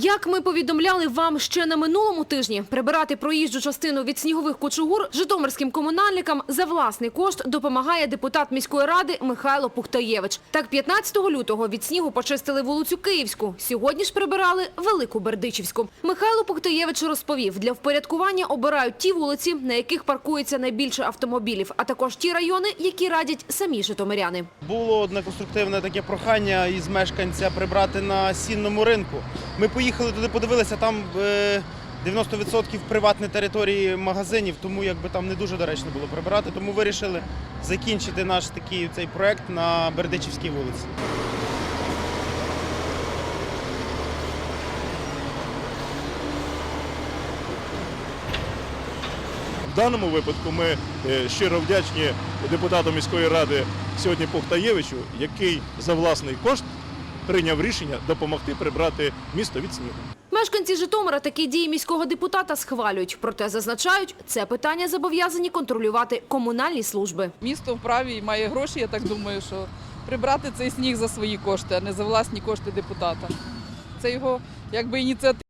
Як ми повідомляли вам ще на минулому тижні, прибирати проїжджу частину від снігових кучугур житомирським комунальникам за власний кошт допомагає депутат міської ради Михайло Пухтаєвич. Так, 15 лютого від снігу почистили вулицю Київську. Сьогодні ж прибирали Велику Бердичівську. Михайло Пухтаєвич розповів, для впорядкування обирають ті вулиці, на яких паркується найбільше автомобілів, а також ті райони, які радять самі житомиряни. Було одне конструктивне таке прохання із мешканця прибрати на сінному ринку. Ми поїхали туди, подивилися, там е, 90% приватні території магазинів, тому якби там не дуже доречно було прибирати. Тому вирішили закінчити наш такий цей проект на Бердичівській вулиці. В даному випадку ми е, щиро вдячні депутату міської ради сьогодні Пухтаєвичу, який за власний кошт прийняв рішення допомогти прибрати місто від снігу. Мешканці Житомира такі дії міського депутата схвалюють. Проте зазначають, це питання зобов'язані контролювати комунальні служби. Місто вправі і має гроші, я так думаю, що прибрати цей сніг за свої кошти, а не за власні кошти депутата. Це його якби ініціатива.